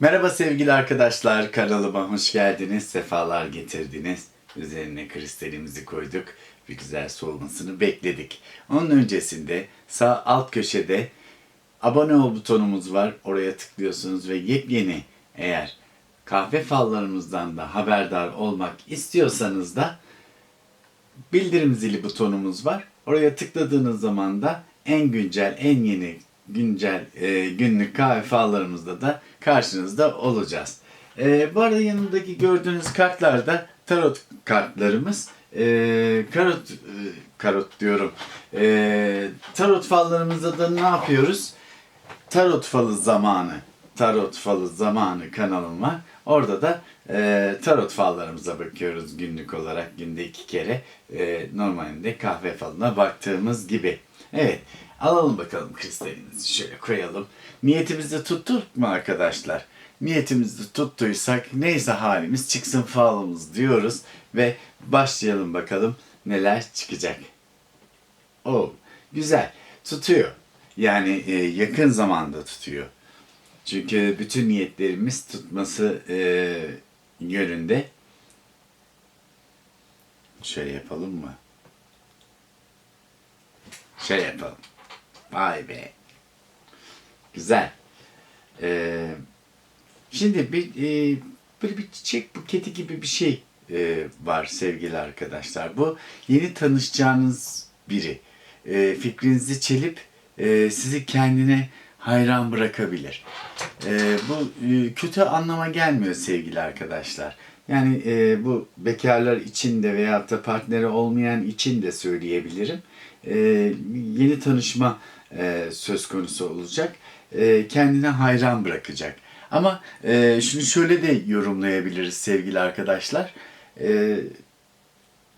Merhaba sevgili arkadaşlar, kanalıma hoş geldiniz, sefalar getirdiniz. Üzerine kristalimizi koyduk, bir güzel soğumasını bekledik. Onun öncesinde sağ alt köşede abone ol butonumuz var. Oraya tıklıyorsunuz ve yepyeni eğer kahve fallarımızdan da haberdar olmak istiyorsanız da bildirim zili butonumuz var. Oraya tıkladığınız zaman da en güncel, en yeni güncel e, günlük kahve fallarımızda da karşınızda olacağız. E, bu arada yanımdaki gördüğünüz kartlar da tarot kartlarımız. E, karot, e, karot diyorum. E, tarot fallarımızda da ne yapıyoruz? Tarot falı zamanı. Tarot falı zamanı kanalım var. Orada da e, tarot fallarımıza bakıyoruz günlük olarak günde iki kere. E, normalinde kahve falına baktığımız gibi. Evet alalım bakalım kristalimizi şöyle koyalım. Niyetimizi tuttuk mu arkadaşlar? Niyetimizi tuttuysak neyse halimiz çıksın falımız diyoruz ve başlayalım bakalım neler çıkacak. O güzel tutuyor. Yani e, yakın zamanda tutuyor. Çünkü bütün niyetlerimiz tutması e, yönünde. Şöyle yapalım mı? Şöyle yapalım. Vay be. Güzel. Ee, şimdi bir e, böyle bir çiçek buketi gibi bir şey e, var sevgili arkadaşlar. Bu yeni tanışacağınız biri. E, fikrinizi çelip e, sizi kendine hayran bırakabilir. E, bu e, kötü anlama gelmiyor sevgili arkadaşlar. Yani e, bu bekarlar için de veyahut da partneri olmayan için de söyleyebilirim. E, yeni tanışma e, söz konusu olacak. E, kendine hayran bırakacak. Ama e, şunu şöyle de yorumlayabiliriz sevgili arkadaşlar. E,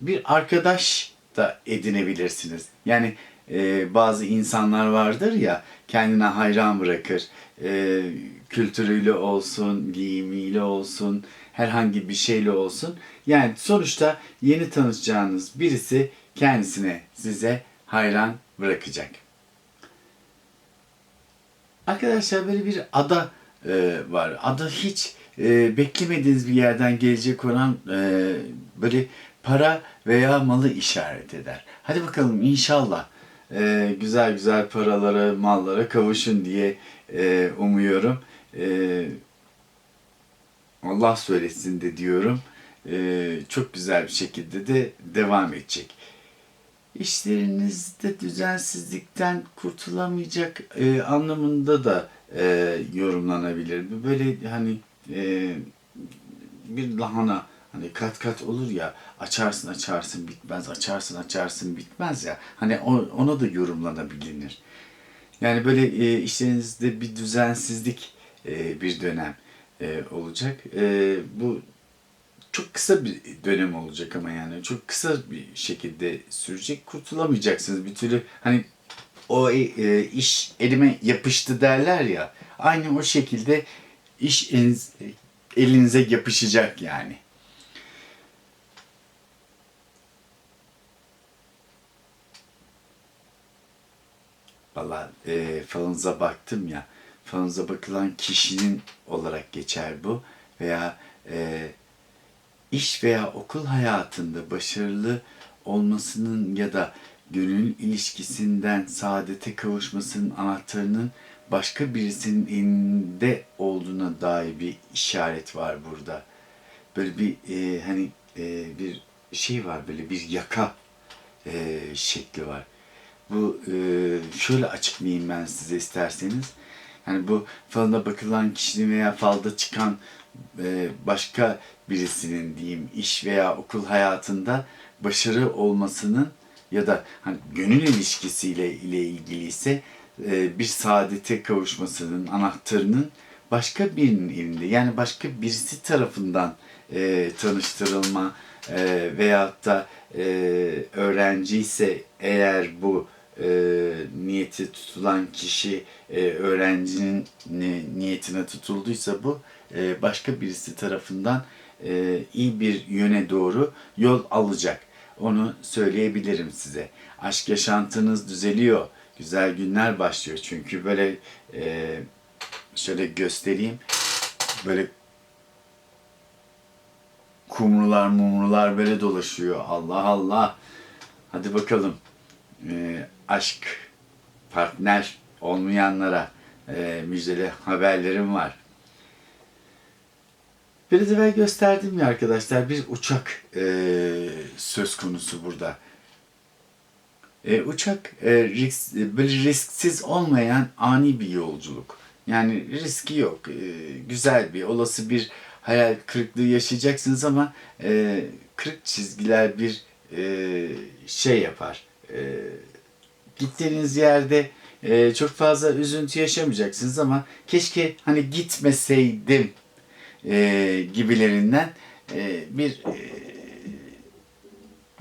bir arkadaş da edinebilirsiniz. Yani e, bazı insanlar vardır ya kendine hayran bırakır. E, kültürüyle olsun, giyimiyle olsun, herhangi bir şeyle olsun. Yani sonuçta yeni tanışacağınız birisi kendisine size hayran bırakacak. Arkadaşlar böyle bir ada e, var. Ada hiç e, beklemediğiniz bir yerden gelecek olan e, böyle para veya malı işaret eder. Hadi bakalım inşallah e, güzel güzel paralara, mallara kavuşun diye e, umuyorum. E, Allah söylesin de diyorum. E, çok güzel bir şekilde de devam edecek. İşlerinizde düzensizlikten kurtulamayacak e, anlamında da e, yorumlanabilir. Böyle hani e, bir lahana hani kat kat olur ya açarsın açarsın bitmez açarsın açarsın bitmez ya hani ona da yorumlanabilir. Yani böyle e, işlerinizde bir düzensizlik e, bir dönem e, olacak. E, bu çok kısa bir dönem olacak ama yani çok kısa bir şekilde sürecek. Kurtulamayacaksınız bir türlü hani o e, iş elime yapıştı derler ya. Aynı o şekilde iş eliniz, elinize yapışacak yani. Valla e, falınıza baktım ya. Falınıza bakılan kişinin olarak geçer bu. Veya e, iş veya okul hayatında başarılı olmasının ya da gönül ilişkisinden saadete kavuşmasının anahtarının başka birisinin elinde olduğuna dair bir işaret var burada. Böyle bir e, hani e, bir şey var böyle bir yaka e, şekli var. Bu e, şöyle açıklayayım ben size isterseniz. Yani bu falına bakılan kişinin veya falda çıkan e, başka birisinin diyeyim iş veya okul hayatında başarı olmasının ya da hani gönül ilişkisiyle ile ilgili ise e, bir saadete kavuşmasının anahtarının başka birinin elinde. Yani başka birisi tarafından e, tanıştırılma e, veyahut da e, öğrenci ise eğer bu e, niyeti tutulan kişi e, öğrencinin ni, niyetine tutulduysa bu e, başka birisi tarafından e, iyi bir yöne doğru yol alacak. Onu söyleyebilirim size. Aşk yaşantınız düzeliyor. Güzel günler başlıyor. Çünkü böyle e, şöyle göstereyim. böyle kumrular mumrular böyle dolaşıyor. Allah Allah. Hadi bakalım. Ee, aşk, partner olmayanlara e, müjdeli haberlerim var. Biraz evvel gösterdim ya arkadaşlar bir uçak e, söz konusu burada. E, uçak e, risk, böyle risksiz olmayan ani bir yolculuk. Yani riski yok. E, güzel bir, olası bir hayal kırıklığı yaşayacaksınız ama e, kırık çizgiler bir e, şey yapar. E, gittiğiniz yerde e, çok fazla üzüntü yaşamayacaksınız ama keşke hani gitmeseydim e, gibilerinden e, bir e,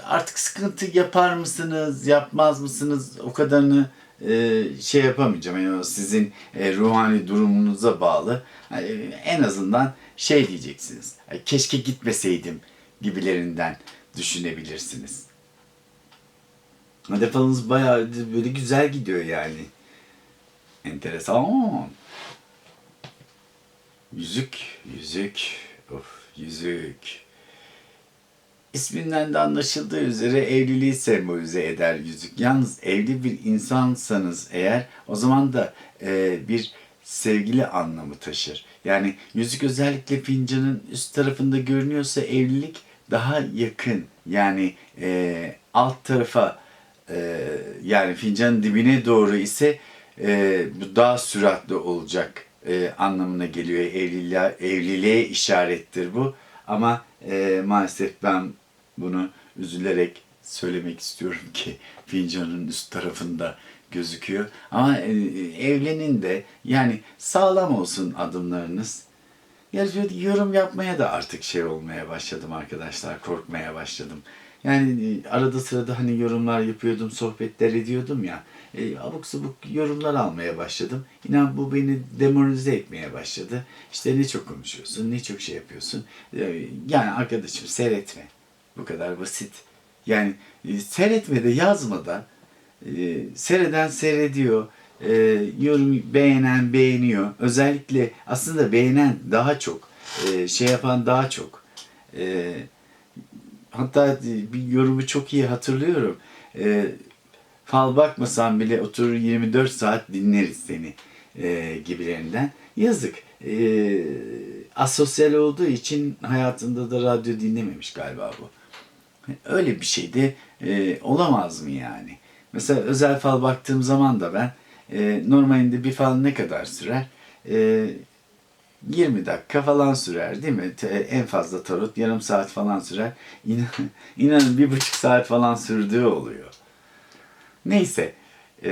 artık sıkıntı yapar mısınız, yapmaz mısınız o kadarını e, şey yapamayacağım. Yani sizin e, ruhani durumunuza bağlı. Yani, en azından şey diyeceksiniz. "Ay, Keşke gitmeseydim gibilerinden düşünebilirsiniz. Hadi falınız bayağı böyle güzel gidiyor yani. Enteresan. Yüzük, yüzük, of yüzük. İsminden de anlaşıldığı üzere evliliği sembolize eder yüzük. Yalnız evli bir insansanız eğer o zaman da e, bir sevgili anlamı taşır. Yani yüzük özellikle fincanın üst tarafında görünüyorsa evlilik daha yakın. Yani e, alt tarafa e, yani fincanın dibine doğru ise e, bu daha süratli olacak e, anlamına geliyor. Evliliğe, evliliğe işarettir bu. Ama e, maalesef ben bunu üzülerek söylemek istiyorum ki fincanın üst tarafında gözüküyor. Ama e, evlenin de yani sağlam olsun adımlarınız. Ya şöyle yorum yapmaya da artık şey olmaya başladım arkadaşlar. Korkmaya başladım. Yani e, arada sırada hani yorumlar yapıyordum, sohbetler ediyordum ya. E, abuk sabuk yorumlar almaya başladım. İnan bu beni demoralize etmeye başladı. İşte ne çok konuşuyorsun, ne çok şey yapıyorsun. E, yani arkadaşım seyretme. Bu kadar basit. Yani e, seyretme de yazma da e, seyreden seyrediyor. E, yorum beğenen beğeniyor. Özellikle aslında beğenen daha çok. E, şey yapan daha çok. E, hatta bir yorumu çok iyi hatırlıyorum. E, fal bakmasan bile oturur 24 saat dinleriz seni e, gibilerinden. Yazık. E, asosyal olduğu için hayatında da radyo dinlememiş galiba bu. Öyle bir şey de e, olamaz mı yani? Mesela özel fal baktığım zaman da ben e, normalinde bir fal ne kadar sürer? E, 20 dakika falan sürer değil mi? En fazla tarot yarım saat falan sürer. İnan, inanın bir buçuk saat falan sürdüğü oluyor. Neyse. E,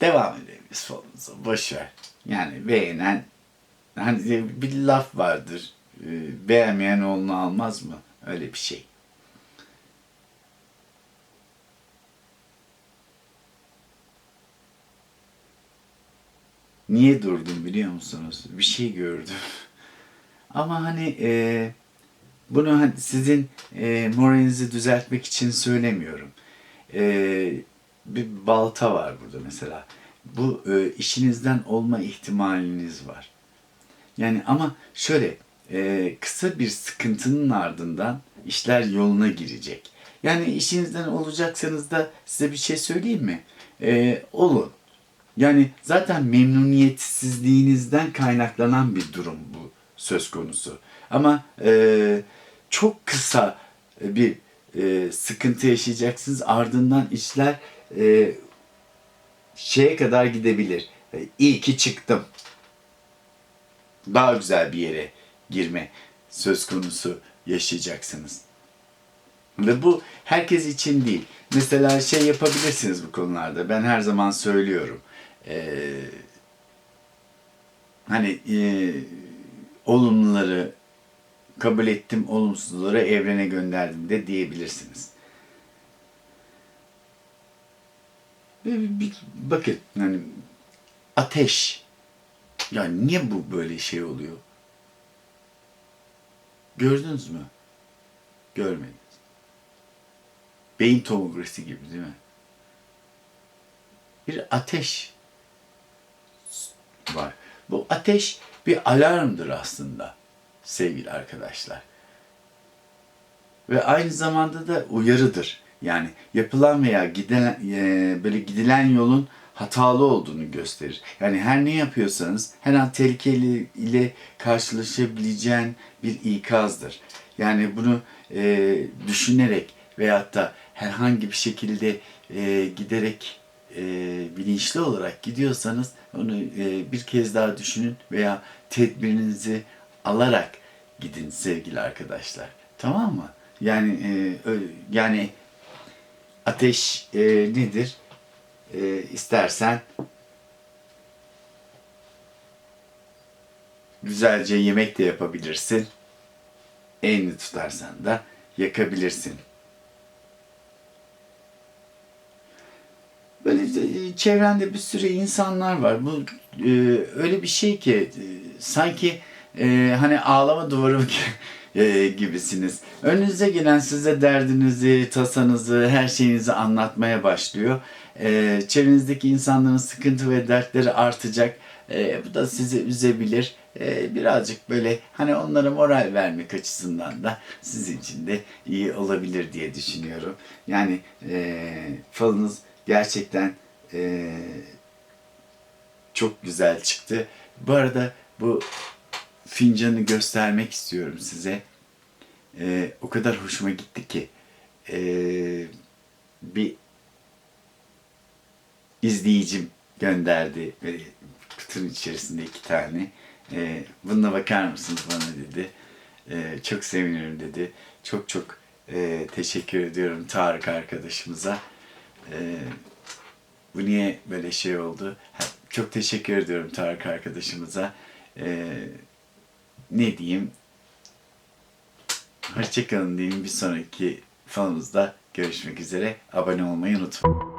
devam edelim biz falımıza. Boş ver. Yani beğenen hani bir laf vardır. E, beğenmeyen oğlunu almaz mı? Öyle bir şey. Niye durdum biliyor musunuz? Bir şey gördüm. Ama hani e, bunu hani sizin e, moralinizi düzeltmek için söylemiyorum. E, bir balta var burada mesela. Bu e, işinizden olma ihtimaliniz var. Yani ama şöyle e, kısa bir sıkıntının ardından işler yoluna girecek. Yani işinizden olacaksanız da size bir şey söyleyeyim mi? E, olun. Yani zaten memnuniyetsizliğinizden kaynaklanan bir durum bu söz konusu. Ama e, çok kısa bir e, sıkıntı yaşayacaksınız. Ardından işler e, şeye kadar gidebilir. E, iyi ki çıktım. Daha güzel bir yere girme söz konusu yaşayacaksınız. Ve bu herkes için değil. Mesela şey yapabilirsiniz bu konularda. Ben her zaman söylüyorum. Ee, hani e, olumluları kabul ettim, olumsuzları evrene gönderdim de diyebilirsiniz. Bir- bir- bakın hani ateş. Ya niye bu böyle şey oluyor? Gördünüz mü? Görmediniz. Beyin tomografisi gibi değil mi? Bir ateş var. Bu ateş bir alarmdır aslında sevgili arkadaşlar. Ve aynı zamanda da uyarıdır. Yani yapılan veya gidilen, e, böyle gidilen yolun hatalı olduğunu gösterir. Yani her ne yapıyorsanız her an tehlikeli ile karşılaşabileceğin bir ikazdır. Yani bunu e, düşünerek veyahut da herhangi bir şekilde e, giderek e, bilinçli olarak gidiyorsanız onu e, bir kez daha düşünün veya tedbirinizi alarak gidin sevgili arkadaşlar. Tamam mı? Yani e, yani ateş e, nedir? E, istersen güzelce yemek de yapabilirsin. Elini tutarsan da yakabilirsin. Böyle de, e, çevrende bir sürü insanlar var. Bu e, öyle bir şey ki e, sanki e, hani ağlama duvarı e, gibisiniz. Önünüze gelen size derdinizi, tasanızı, her şeyinizi anlatmaya başlıyor. E, çevrenizdeki insanların sıkıntı ve dertleri artacak. E, bu da sizi üzebilir. E, birazcık böyle hani onlara moral vermek açısından da sizin için de iyi olabilir diye düşünüyorum. Yani e, falınız gerçekten e, çok güzel çıktı. Bu arada bu fincanı göstermek istiyorum size. E, o kadar hoşuma gitti ki e, bir izleyicim gönderdi böyle kutunun içerisinde iki tane. E, bununla bakar mısınız bana dedi. E, çok sevinirim dedi. Çok çok e, teşekkür ediyorum Tarık arkadaşımıza. E, bu niye böyle şey oldu? Çok teşekkür ediyorum Tarık arkadaşımıza. E, ne diyeyim? Hoşçakalın diyeyim. Bir sonraki fanımızda görüşmek üzere. Abone olmayı unutmayın.